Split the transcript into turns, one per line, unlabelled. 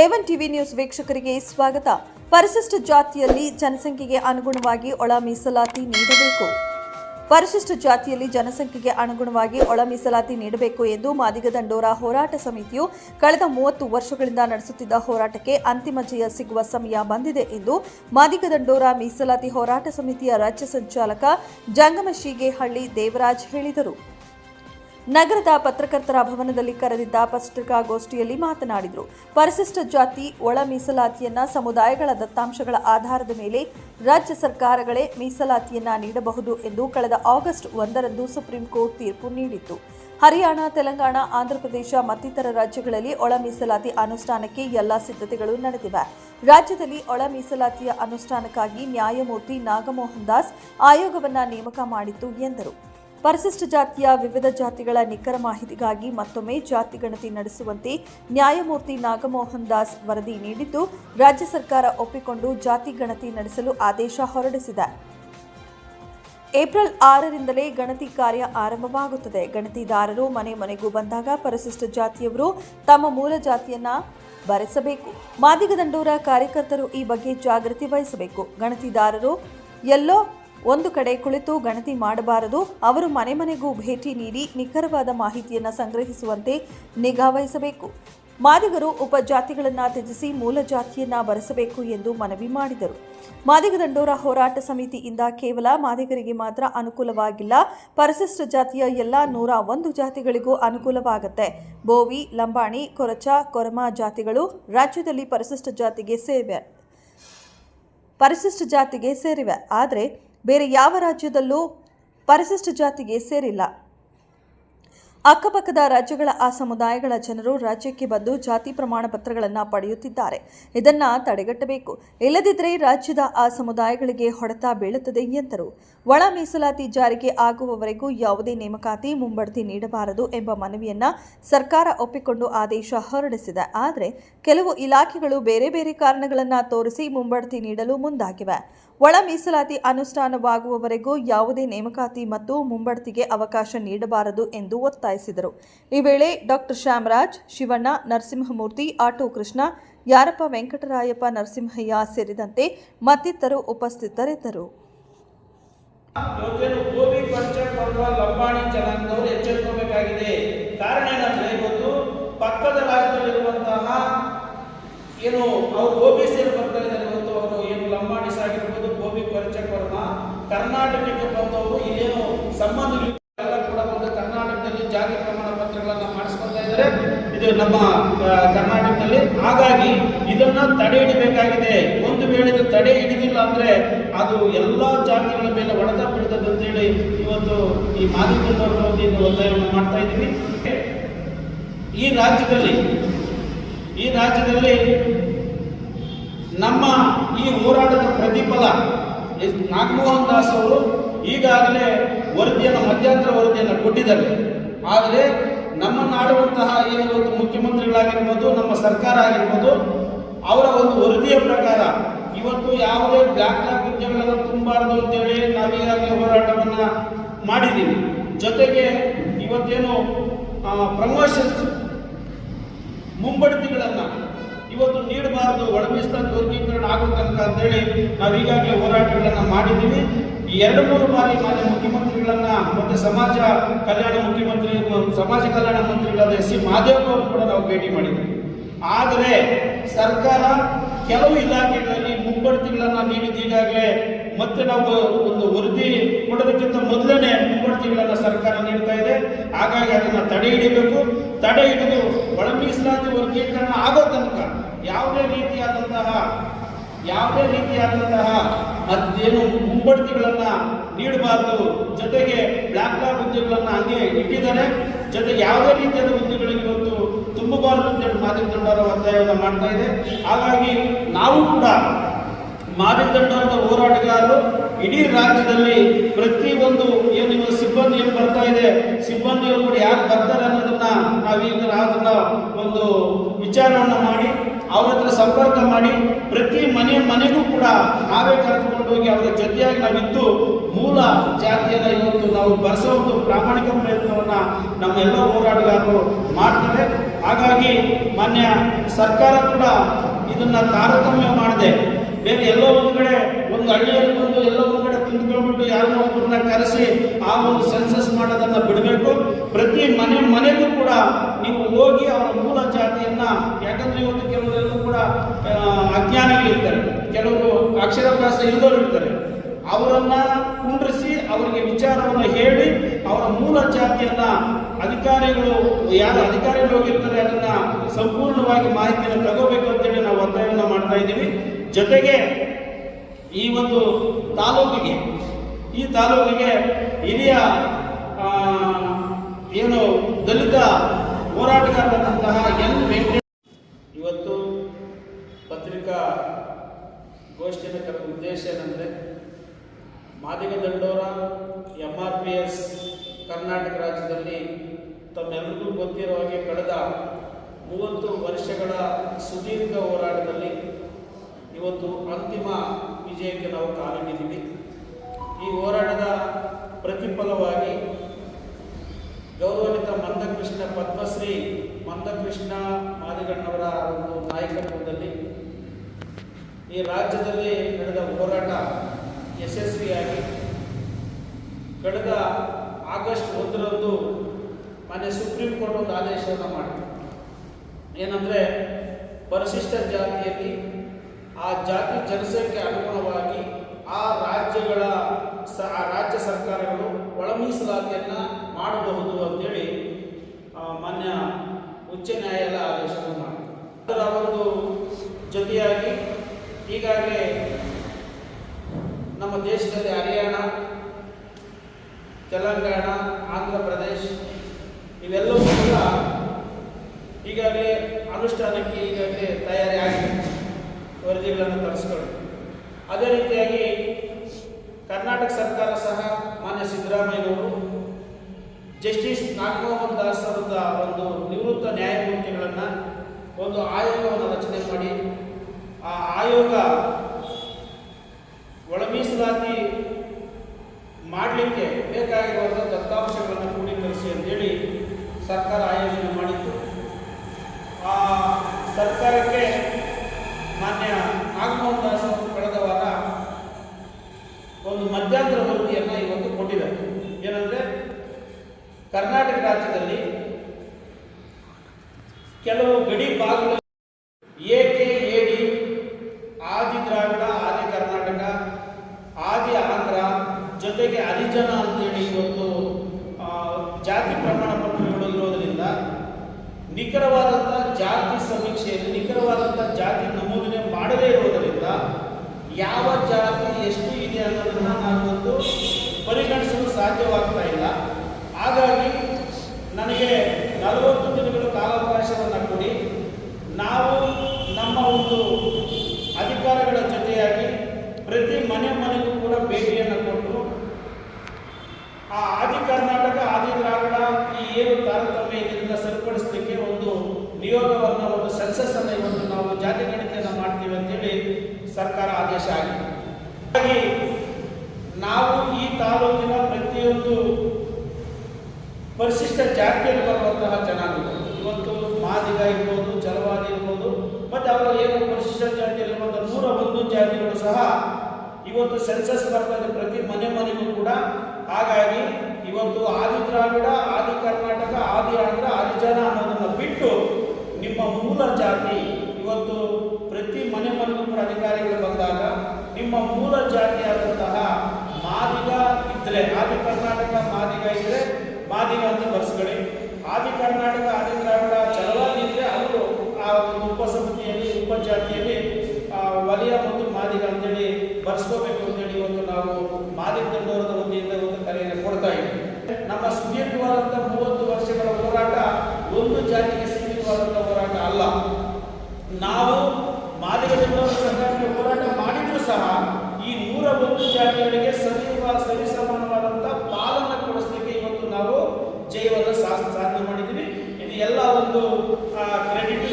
A one TV news ವೀಕ್ಷಕರಿಗೆ ಸ್ವಾಗತ. ಪರಿಶಿಷ್ಟ ಜಾತಿಯಲ್ಲಿ ಜನಸಂಖ್ಯೆಗೆ ಅನುಗುಣವಾಗಿ ಒಳ ಮೀಸಲಾತಿ ನೀಡಬೇಕು. ಪರಿಶಿಷ್ಟ ಜಾತಿಯಲ್ಲಿ ಜನಸಂಖ್ಯೆಗೆ ಅನುಗುಣವಾಗಿ ಒಳ ಮೀಸಲಾತಿ ನೀಡಬೇಕು ಎಂದು ಮಾದಿಗ ದಂಡೋರ ಹೋರಾಟ ಸಮಿತಿಯು ಕಳೆದ ಮೂವತ್ತು ವರ್ಷಗಳಿಂದ ನಡೆಸುತ್ತಿದ್ದ ಹೋರಾಟಕ್ಕೆ ಅಂತಿಮ ಜಯ ಸಿಗುವ ಸಮಯ ಬಂದಿದೆ ಎಂದು ಮಾದಿಗ ದಂಡೋರ ಮೀಸಲಾತಿ ಹೋರಾಟ ಸಮಿತಿಯ ರಾಜ್ಯ ಸಂಚಾಲಕ ಜಂಗಮ ಶೀಗೇಹಳ್ಳಿ ದೇವರಾಜ್ ಹೇಳಿದರು. ನಗರದ ಪತ್ರಕರ್ತರ ಭವನದಲ್ಲಿ ಕರೆದಿದ್ದ ಪತ್ರಿಕಾಗೋಷ್ಠಿಯಲ್ಲಿ ಮಾತನಾಡಿದರು. ಪರಿಶಿಷ್ಟ ಜಾತಿ, ಒಳ ಮೀಸಲಾತಿಯನ್ನ ಸಮುದಾಯಗಳ ದತ್ತಾಂಶಗಳ ಆಧಾರದ ಮೇಲೆ ರಾಜ್ಯ ಸರ್ಕಾರಗಳೇ ಮೀಸಲಾತಿಯನ್ನ ನೀಡಬಹುದು ಎಂದು ಕಳೆದ ಆಗಸ್ಟ್ ಒಂದರಂದು ಸುಪ್ರೀಂ ಕೋರ್ಟ್ ತೀರ್ಪು ನೀಡಿತ್ತು. ಹರಿಯಾಣ, ತೆಲಂಗಾಣ ಆಂಧ್ರಪ್ರದೇಶ ಮತ್ತಿತರ ರಾಜ್ಯಗಳಲ್ಲಿ ಒಳ ಮೀಸಲಾತಿ ಅನುಷ್ಠಾನಕ್ಕೆ ಎಲ್ಲಾ ಸಿದ್ಧತೆಗಳು ನಡೆದಿವೆ. ರಾಜ್ಯದಲ್ಲಿ ಒಳ ಮೀಸಲಾತಿಯ ಅನುಷ್ಠಾನಕ್ಕಾಗಿ ನ್ಯಾಯಮೂರ್ತಿ ನಾಗಮೋಹನ್ ದಾಸ್ ಆಯೋಗವನ್ನ ನೇಮಕ ಮಾಡಿತ್ತು ಎಂದರು. ಪರಿಶಿಷ್ಟ ಜಾತಿಯ ವಿವಿಧ ಜಾತಿಗಳ ನಿಖರ ಮಾಹಿತಿಗಾಗಿ ಮತ್ತೊಮ್ಮೆ ಜಾತಿ ಗಣತಿ ನಡೆಸುವಂತೆ ನ್ಯಾಯಮೂರ್ತಿ ನಾಗಮೋಹನ್ ದಾಸ್ ವರದಿ ನೀಡಿದ್ದು, ರಾಜ್ಯ ಸರ್ಕಾರ ಒಪ್ಪಿಕೊಂಡು ಜಾತಿ ಗಣತಿ ನಡೆಸಲು ಆದೇಶ ಹೊರಡಿಸಿದೆ. ಏಪ್ರಿಲ್ ಆರರಿಂದಲೇ ಗಣತಿ ಕಾರ್ಯ ಆರಂಭವಾಗುತ್ತದೆ. ಗಣತಿದಾರರು ಮನೆ ಮನೆಗೂ ಬಂದಾಗ ಪರಿಶಿಷ್ಟ ಜಾತಿಯವರು ತಮ್ಮ ಮೂಲ ಜಾತಿಯನ್ನ ಬರೆಸಬೇಕು. ಮಾದಿಗ ದಂಡೂರ ಕಾರ್ಯಕರ್ತರು ಈ ಬಗ್ಗೆ ಜಾಗೃತಿ ವಹಿಸಬೇಕು. ಗಣತಿದಾರರು ಎಲ್ಲೋ ಒಂದು ಕಡೆ ಕುಳಿತು ಗಣತಿ ಮಾಡಬಾರದು, ಅವರು ಮನೆ ಮನೆಗೂ ಭೇಟಿ ನೀಡಿ ನಿಖರವಾದ ಮಾಹಿತಿಯನ್ನು ಸಂಗ್ರಹಿಸುವಂತೆ ನಿಗಾ ವಹಿಸಬೇಕು. ಮಾದಿಗರು ಉಪಜಾತಿಗಳನ್ನು ತ್ಯಜಿಸಿ ಮೂಲ ಜಾತಿಯನ್ನು ಬರೆಸಬೇಕು ಎಂದು ಮನವಿ ಮಾಡಿದರು. ಮಾದಿಗ ದಂಡೋರ ಹೋರಾಟ ಸಮಿತಿಯಿಂದ ಕೇವಲ ಮಾದಿಗರಿಗೆ ಮಾತ್ರ ಅನುಕೂಲವಾಗಿಲ್ಲ, ಪರಿಶಿಷ್ಟ ಜಾತಿಯ ಎಲ್ಲ ನೂರ ಒಂದು ಜಾತಿಗಳಿಗೂ ಅನುಕೂಲವಾಗುತ್ತೆ. ಬೋವಿ, ಲಂಬಾಣಿ, ಕೊರಚ, ಕೊರಮ ಜಾತಿಗಳು ರಾಜ್ಯದಲ್ಲಿ ಪರಿಶಿಷ್ಟ ಜಾತಿಗೆ ಸೇವೆ, ಪರಿಶಿಷ್ಟ ಜಾತಿಗೆ ಸೇರಿವೆ. ಆದರೆ ಬೇರೆ ಯಾವ ರಾಜ್ಯದಲ್ಲೂ ಪರಿಶಿಷ್ಟ ಜಾತಿಗೆ ಸೇರಿಲ್ಲ. ಅಕ್ಕಪಕ್ಕದ ರಾಜ್ಯಗಳ ಆ ಸಮುದಾಯಗಳ ಜನರು ರಾಜ್ಯಕ್ಕೆ ಬಂದು ಜಾತಿ ಪ್ರಮಾಣ ಪತ್ರಗಳನ್ನು ಪಡೆಯುತ್ತಿದ್ದಾರೆ. ಇದನ್ನು ತಡೆಗಟ್ಟಬೇಕು. ಇಲ್ಲದಿದ್ದರೆ ರಾಜ್ಯದ ಆ ಸಮುದಾಯಗಳಿಗೆ ಹೊಡೆತ ಬೀಳುತ್ತದೆ ಎಂದರು. ಒಳ ಮೀಸಲಾತಿ ಜಾರಿಗೆ ಆಗುವವರೆಗೂ ಯಾವುದೇ ನೇಮಕಾತಿ ಮುಂಬಡ್ತಿ ನೀಡಬಾರದು ಎಂಬ ಮನವಿಯನ್ನು ಸರ್ಕಾರ ಒಪ್ಪಿಕೊಂಡು ಆದೇಶ ಹೊರಡಿಸಿದೆ. ಆದರೆ ಕೆಲವು ಇಲಾಖೆಗಳು ಬೇರೆ ಬೇರೆ ಕಾರಣಗಳನ್ನು ತೋರಿಸಿ ಮುಂಬಡ್ತಿ ನೀಡಲು ಮುಂದಾಗಿವೆ. ಒಳ ಮೀಸಲಾತಿ ಅನುಷ್ಠಾನವಾಗುವವರೆಗೂ ಯಾವುದೇ ನೇಮಕಾತಿ ಮತ್ತು ಮುಂಬಡ್ತಿಗೆ ಅವಕಾಶ ನೀಡಬಾರದು ಎಂದು ಒತ್ತಾಯಿಸಿದರು. ಈ ವೇಳೆ ಡಾಕ್ಟರ್ ಶ್ಯಾಮರಾಜ್, ಶಿವಣ್ಣ, ನರಸಿಂಹಮೂರ್ತಿ, ಆಟೋ ಕೃಷ್ಣ, ಯಾರಪ್ಪ ವೆಂಕಟರಾಯಪ್ಪ, ನರಸಿಂಹಯ್ಯ ಸೇರಿದಂತೆ ಮತ್ತಿತರರು ಉಪಸ್ಥಿತರಿದ್ದರು.
ಏನು, ಅವರು ಬರ್ತಾ ಇದ್ದಾರೆ ಇವತ್ತು ಅವರು ಏನು ಲಂಬಾಣಿಸ್ ಆಗಿರ್ಬೋದು ಗೋಬಿ ಪರಿಚಯ ವರ್ಮ ಕರ್ನಾಟಕಕ್ಕೆ ಬಂದವರು ಇಲ್ಲೇನು ಸಂಬಂಧ ಎಲ್ಲ ಕೂಡ ಕರ್ನಾಟಕದಲ್ಲಿ ಜಾತಿ ಪ್ರಮಾಣ ಪತ್ರಗಳನ್ನು ಮಾಡಿಸ್ಕೊಳ್ತಾ ಇದ್ದಾರೆ. ಇದು ನಮ್ಮ ಕರ್ನಾಟಕದಲ್ಲಿ. ಹಾಗಾಗಿ ಇದನ್ನ ತಡೆ ಹಿಡಿಬೇಕಾಗಿದೆ. ಒಂದು ವೇಳೆ ತಡೆ ಹಿಡಿದಿಲ್ಲ ಅಂದ್ರೆ ಅದು ಎಲ್ಲಾ ಜಾತಿಗಳ ಮೇಲೆ ಹೊಡೆತ ಅಂತ ಅಂತೇಳಿ ಇವತ್ತು ಈ ಮಾಧ್ಯಮದವರ ವತಿಯಿಂದ ಒತ್ತಾಯವನ್ನು ಮಾಡ್ತಾ ಇದ್ದೀವಿ. ಈ ರಾಜ್ಯದಲ್ಲಿ ಈ ರಾಜ್ಯದಲ್ಲಿ ನಮ್ಮ ಈ ಹೋರಾಟದ ಪ್ರತಿಫಲ ನಾಗಮೋಹನ್ ದಾಸ್ ಅವರು ಈಗಾಗಲೇ ವರದಿಯನ್ನು, ಮಧ್ಯಂತರ ವರದಿಯನ್ನು ಕೊಟ್ಟಿದ್ದಾರೆ. ಆದರೆ ನಮ್ಮನ್ನು ಆಡುವಂತಹ ಏನು ಇವತ್ತು ಮುಖ್ಯಮಂತ್ರಿಗಳಾಗಿರ್ಬೋದು, ನಮ್ಮ ಸರ್ಕಾರ ಆಗಿರ್ಬೋದು, ಅವರ ಒಂದು ವರದಿಯ ಪ್ರಕಾರ ಇವತ್ತು ಯಾವುದೇ ಬ್ಲಾಕ್ ಲಾಕ್ ಉದ್ಯಮಗಳನ್ನು ತುಂಬಾರದು ಅಂತೇಳಿ ನಾವೀಗಾಗಲೇ ಹೋರಾಟವನ್ನು ಮಾಡಿದ್ದೀವಿ. ಜೊತೆಗೆ ಇವತ್ತೇನು ಪ್ರಮೋಷನ್ಸ್, ಮುಂಬಡ್ತಿಗಳನ್ನ ಇವತ್ತು ನೀಡಬಾರದು ಒಳ ವರ್ಗೀಕರಣ ಆಗೋ ತನಕ ಅಂತೇಳಿ ನಾವು ಈಗಾಗಲೇ ಹೋರಾಟಗಳನ್ನ ಮಾಡಿದ್ದೀವಿ. ಎರಡು ಮೂರು ಬಾರಿ ಮಾನ್ಯ ಮುಖ್ಯಮಂತ್ರಿಗಳನ್ನ ಮತ್ತೆ ಸಮಾಜ ಕಲ್ಯಾಣ ಮುಖ್ಯಮಂತ್ರಿ, ಸಮಾಜ ಕಲ್ಯಾಣ ಮಂತ್ರಿಗಳಾದ ಎಸ್ ಸಿ ಮಾದೇವ್ ಅವರು ಕೂಡ ನಾವು ಭೇಟಿ ಮಾಡಿದ್ದೀವಿ ಆದರೆ ಸರ್ಕಾರ ಕೆಲವು ಇಲಾಖೆಗಳಲ್ಲಿ ಮುಂಬಡ್ತಿಗಳನ್ನ ನೀಡಿದ್ದು ಈಗಾಗಲೇ ಮತ್ತೆ ನಾವು ಒಂದು ವರದಿ ಕೊಡೋದಕ್ಕಿಂತ ಮೊದಲನೇ ಮುಂಬಡ್ತಿಗಳನ್ನ ಸರ್ಕಾರ ನೀಡ್ತಾ ಇದೆ. ಹಾಗಾಗಿ ಅದನ್ನು ತಡೆ ಹಿಡಿಬೇಕು. ತಡೆ ಹಿಡಿದು ಒಳ ಮೀಸಲಾತಿ ವರ್ಗೀಕರಣ ಆಗೋ ತನಕ ಯಾವುದೇ ರೀತಿಯಾದಂತಹ ಯಾವುದೇ ರೀತಿಯಾದಂತಹ ಅದೇನು ಮುಂಬಡ್ತಿಗಳನ್ನ ನೀಡಬಾರ್ದು. ಜೊತೆಗೆ ಬ್ಲಾಕ್ ಲಾಕ್ ಹುದ್ದೆಗಳನ್ನ ಹಂಗೆ ಇಟ್ಟಿದ್ದಾರೆ. ಜೊತೆಗೆ ಯಾವುದೇ ರೀತಿಯಾದ ಹುದ್ದೆಗಳಿಗೆ ಇವತ್ತು ತುಂಬಬಾರದು ಅಂತೇಳಿ ಹೇಳಿ ದಂಡವರ ಒತ್ತಾಯವನ್ನು ಮಾಡ್ತಾ ಇದೆ. ಹಾಗಾಗಿ ನಾವು ಕೂಡ ಮಾದಿಗ ದಂಡವರದ ಹೋರಾಟಗಾರರು ಇಡೀ ರಾಜ್ಯದಲ್ಲಿ ಪ್ರತಿ ಒಂದು ಏನು ಇವತ್ತು ಸಿಬ್ಬಂದಿ ಏನು ಬರ್ತಾ ಇದೆ ಸಿಬ್ಬಂದಿಯವರು ಕೂಡ ಯಾರು ಬರ್ತಾರೆ ಅನ್ನೋದನ್ನ ನಾವೀಗ ಅದನ್ನ ಒಂದು ವಿಚಾರವನ್ನ ಮಾಡಿ, ಅವ್ರ ಹತ್ರ ಸಂಪರ್ಕ ಮಾಡಿ, ಪ್ರತಿ ಮನೆ ಮನೆಗೂ ಕೂಡ ನಾವೇ ಕರೆದುಕೊಂಡು ಹೋಗಿ ಅವರ ಜೊತೆಯಾಗಿ ನಾವಿದ್ದು ಮೂಲ ಜಾತಿಯನ್ನ ಇವತ್ತು ನಾವು ಬರೆಸೋ ಒಂದು ಪ್ರಾಮಾಣಿಕ ಪ್ರಯತ್ನವನ್ನ ನಮ್ಮ ಎಲ್ಲ ಹೋರಾಟಗಾರರು ಮಾಡ್ತಾರೆ. ಹಾಗಾಗಿ ಮಾನ್ಯ ಸರ್ಕಾರ ಕೂಡ ಇದನ್ನ ತಾರತಮ್ಯ ಮಾಡದೆ ಬೇರೆ ಎಲ್ಲೋ ಒಂದು ಕಡೆ ಒಂದು ಹಳ್ಳಿಯಲ್ಲಿ ಬಂದು ಎಲ್ಲೋ ಒಂದು ಕಡೆ ತಿಂದ್ಕೊಂಡ್ಬಿಟ್ಟು ಯಾರನ್ನೋ ಒಬ್ಬರನ್ನ ಕರೆಸಿ ಆ ಒಂದು ಸೆನ್ಸಸ್ ಮಾಡೋದನ್ನ ಬಿಡಬೇಕು. ಪ್ರತಿ ಮನೆ ಮನೆಗೂ ಕೂಡ ನೀವು ಹೋಗಿ ಅವರ ಮೂಲ ಜಾತಿಯನ್ನ, ಯಾಕಂದ್ರೆ ಇವತ್ತು ಕೆಲವರೆಲ್ಲರೂ ಕೂಡ ಅಜ್ಞಾನಿಗಳಿರ್ತಾರೆ ಕೆಲವರು ಅಕ್ಷರಾಭ್ಯಾಸ ಇಲ್ಲದವರು ಇರ್ತಾರೆ. ಅವರನ್ನ ಕುಂಡ್ರಿಸಿ ಅವರಿಗೆ ವಿಚಾರವನ್ನು ಹೇಳಿ ಅವರ ಮೂಲ ಜಾತಿಯನ್ನ ಅಧಿಕಾರಿಗಳು, ಯಾರು ಅಧಿಕಾರಿಗಳು ಹೋಗಿರ್ತಾರೆ ಅದನ್ನ ಸಂಪೂರ್ಣವಾಗಿ ಮಾಹಿತಿಯನ್ನು ತಗೋಬೇಕು ಅಂತೇಳಿ ನಾವು ಒತ್ತಾಯವನ್ನು ಮಾಡ್ತಾ ಇದ್ದೀವಿ. ಜೊತೆಗೆ ಈ ಒಂದು ತಾಲೂಕಿಗೆ, ಈ ತಾಲೂಕಿಗೆ ಹಿರಿಯ ಏನು ದಲಿತ ಹೋರಾಟಗಾರರಾದಂತಹ ಎನ್ ವೆಂಕಟೇಶ್ ಇವತ್ತು ಪತ್ರಿಕಾ ಗೋಷ್ಠಿನ ಕರೆದ ಉದ್ದೇಶ ಏನಂದರೆ, Madiga Dandora M R P S Karnataka ರಾಜ್ಯದಲ್ಲಿ ತಮ್ಮೆಲ್ಲರಿಗೂ ಗೊತ್ತಿರುವ ಹಾಗೆ ಕಳೆದ ಮೂವತ್ತು ವರ್ಷಗಳ ಸುದೀರ್ಘ ಹೋರಾಟದಲ್ಲಿ ಇವತ್ತು ಅಂತಿಮ ವಿಜಯಕ್ಕೆ ನಾವು ಕಾಲಿಟ್ಟಿದ್ದೀವಿ. ಈ ಹೋರಾಟದ ಪ್ರತಿಫಲವಾಗಿ ಗೌರವಾನ್ವಿತ ಮಂದಕೃಷ್ಣ ಪದ್ಮಶ್ರೀ ಮಂದಕೃಷ್ಣ ಮಾದಿಗಣ್ಣವರ ಒಂದು ನಾಯಕತ್ವದಲ್ಲಿ ಈ ರಾಜ್ಯದಲ್ಲಿ ನಡೆದ ಹೋರಾಟ ಯಶಸ್ವಿಯಾಗಿ ಕಳೆದ ಆಗಸ್ಟ್ ಒಂದರಂದು ಮಾನ್ಯ ಸುಪ್ರೀಂ ಕೋರ್ಟ್ ಒಂದು ಆದೇಶವನ್ನು ಮಾಡಿದೆ ಏನಂದರೆ ಪರಿಶಿಷ್ಟ ಜಾತಿಯಲ್ಲಿ ಆ ಜಾತಿ ಜನಸಂಖ್ಯೆ ಅನುಗುಣವಾಗಿ ಆ ರಾಜ್ಯಗಳ ಸ, ಆ ರಾಜ್ಯ ಸರ್ಕಾರಗಳು ಒಳ ಮೀಸಲಾತಿಯನ್ನು ಮಾಡಬಹುದು ಅಂತೇಳಿ ಮಾನ್ಯ ಉಚ್ಚ ನ್ಯಾಯಾಲಯ ಆದೇಶವನ್ನು ಮಾಡಿತು ಅದರ ಒಂದು ಜೊತೆಯಾಗಿ ಈಗಾಗಲೇ ನಮ್ಮ ದೇಶದಲ್ಲಿ ಹರಿಯಾಣ, ತೆಲಂಗಾಣ, ಆಂಧ್ರ ಪ್ರದೇಶ ಇವೆಲ್ಲವೂ ಕೂಡ ಈಗಾಗಲೇ ಅನುಷ್ಠಾನಕ್ಕೆ ಈಗಾಗಲೇ ತಯಾರಿ ಆಗಿದೆ. ವರದಿಗಳನ್ನು ತರಿಸ್ಕೊಂಡು ಅದೇ ರೀತಿಯಾಗಿ ಕರ್ನಾಟಕ ಸರ್ಕಾರ ಸಹ ಮಾನ್ಯ ಸಿದ್ದರಾಮಯ್ಯನವರು ಜಸ್ಟಿಸ್ ನಾಗಮೋಹನ್ ದಾಸ್ ಅವರ ಒಂದು ನಿವೃತ್ತ ನ್ಯಾಯಮೂರ್ತಿಗಳನ್ನು ಒಂದು ಆಯೋಗವನ್ನು ರಚನೆ ಮಾಡಿ, ಆ ಆಯೋಗ ಒಳಮೀಸಲಾತಿ ಮಾಡಲಿಕ್ಕೆ ಬೇಕಾಗಿರುವಂಥ ದತ್ತಾಂಶಗಳನ್ನು ಕ್ರೋಢೀಕರಿಸಿ ಅಂತೇಳಿ ಸರ್ಕಾರ ಆಯೋಜನೆ ಮಾಡಿತ್ತು ಆ ಸರ್ಕಾರಕ್ಕೆ ಮಾನ್ಯ ನಾಗಮೋಹನ್ ದಾಸ್ ಅವರು ಕಳೆದ ವಾರ ಒಂದು ಮಧ್ಯಂತರ ವರದಿಯನ್ನು ಇವತ್ತು ಕೊಟ್ಟಿದ್ದಾರೆ ಏನಂದರೆ, ಕರ್ನಾಟಕ ರಾಜ್ಯದಲ್ಲಿ ಕೆಲವು ಗಡಿ ಭಾಗಗಳು ಏಕೆ ಎಡಿ ಆದಿ ದ್ರಾವಿಡ, ಆದಿ ಕರ್ನಾಟಕ, ಆದಿ ಆಂಧ್ರ ಜೊತೆಗೆ ಹರಿಜನ ಅಂತೇಳಿ ಇವತ್ತು ಜಾತಿ ಪ್ರಮಾಣ ಪತ್ರಗಳು ಇರೋದರಿಂದ ನಿಖರವಾದಂಥ ಜಾತಿ ಸಮೀಕ್ಷೆಯಲ್ಲಿ ನಿಖರವಾದಂಥ ಜಾತಿ ನಮೂದನೆ ಮಾಡದೇ ಇರೋದರಿಂದ ಯಾವ ಜಾತಿ ಎಷ್ಟು ಇದೆ ಅನ್ನೋದನ್ನು ನಾವಿವತ್ತು ಪರಿಗಣಿಸಲು ಸಾಧ್ಯವಾಗ್ತಾ ಇಲ್ಲ. ಹಾಗಾಗಿ ನನಗೆ ನಲವತ್ತು ದಿನಗಳ ಕಾಲಾವಕಾಶವನ್ನು ಕೊಡಿ. ನಾವು ನಮ್ಮ ಒಂದು ಅಧಿಕಾರಗಳ ಜೊತೆಯಾಗಿ ಪ್ರತಿ ಮನೆ ಮನೆಗೂ ಕೂಡ ಭೇಟಿಯನ್ನು ಕೊಟ್ಟು, ಆ ಆದಿ ಕರ್ನಾಟಕ, ಆದಿ ದ್ರಾವಿಡ ಈ ಏನು ತಾರತಮ್ಯ ಇದರಿಂದ ಸರಿಪಡಿಸಲಿಕ್ಕೆ ಒಂದು ನಿಯೋಗವನ್ನು, ಒಂದು ಸೆನ್ಸಸ್ ಅನ್ನು ಇವತ್ತು ನಾವು ಜಾತಿ ಗಣಿತೆಯನ್ನು ಮಾಡ್ತೀವಿ ಅಂತೇಳಿ ಸರ್ಕಾರ ನಾವು ಈ ತಾಲೂಕಿನ ಪ್ರತಿಯೊಂದು ಪರಿಶಿಷ್ಟ ಜಾತಿಯಲ್ಲಿ ಬರುವಂತಹ ಜನಾಂಗಗಳು ಇವತ್ತು ಮಾದಿಗ ಇರ್ಬೋದು ಚಲವಾದಿ ಇರ್ಬೋದು, ಮತ್ತು ಅವರ ಏನು ಪರಿಶಿಷ್ಟ ಜಾತಿಯಲ್ಲಿರುವಂಥ ನೂರ ಒಂದು ಜಾತಿಗಳು ಸಹ ಇವತ್ತು ಸೆನ್ಸಸ್ ಬರ್ತದೆ ಪ್ರತಿ ಮನೆ ಮನೆಗೂ ಕೂಡ. ಹಾಗಾಗಿ ಇವತ್ತು ಆದಿ ದ್ರಾವಿಡ, ಆದಿ ಕರ್ನಾಟಕ, ಆದಿ ಆಂಧ್ರ ಜನ ಅನ್ನೋದನ್ನು ಬಿಟ್ಟು ನಿಮ್ಮ ಮೂಲ ಜಾತಿ ಇವತ್ತು ಪ್ರತಿ ಮನೆ ಮನೆಗೂ ಕೂಡ ಅಧಿಕಾರಿಗಳು ಬಂದಾಗ ನಿಮ್ಮ ಮೂಲ ಜಾತಿಯಾದಂತಹ ಮಾದಿಗ ಇದ್ರೆ, ಆದಿ ಕರ್ನಾಟಕ ಮಾದಿಗ ಇದ್ರೆ ಮಾದಿಗ ಅಂತ ಬರ್ಸ್ಕೊಳ್ಳಿ. ಆದಿ ಕರ್ನಾಟಕ, ಆದಿ ದ್ರಾವಿಡ ಚಲವಾಗಿ ಇದ್ರೆ ಅವರು ಆ ಒಂದು ಉಪಸಮಿತಿಯಲ್ಲಿ, ಉಪಜಾತಿಯಲ್ಲಿ ವಲಯ ಮತ್ತು ಮಾದಿಗ ಅಂತೇಳಿ ಬರ್ಸ್ಕೋಬೇಕು ಅಂತೇಳಿ ಒಂದು ನಾವು ಮಾದಿಗ ದಂಡೋರದ ವತಿಯಿಂದ ಒಂದು ಕರೆಯನ್ನು ಕೊಡ್ತಾ ಇದ್ದೀವಿ. ನಮ್ಮ ಸುದೀರ್ಘವಾದಂಥ ಮೂವತ್ತು ವರ್ಷಗಳ ಹೋರಾಟ ಒಂದು ಜಾತಿಗೆ ಸೀಮಿತವಾದಂಥ ಹೋರಾಟ ಅಲ್ಲ. ನಾವು ಮಾದಿಗ ದಂಡೋರ ಸಂಘ ಸಹ ಈ ನೂರ ಒಂದು ಜಾತಿಗಳಿಗೆ ಸರಿ ಸಮಾನವಾದಂತಹ ಪಾಲನ ಕೊಡಿಸ್ಲಿಕ್ಕೆ ಇವತ್ತು ನಾವು ಜೈವದ ಸಾಧನೆ ಮಾಡಿದ್ದೀವಿ. ಇದು ಎಲ್ಲ ಒಂದು ಕ್ರೆಡಿಟ್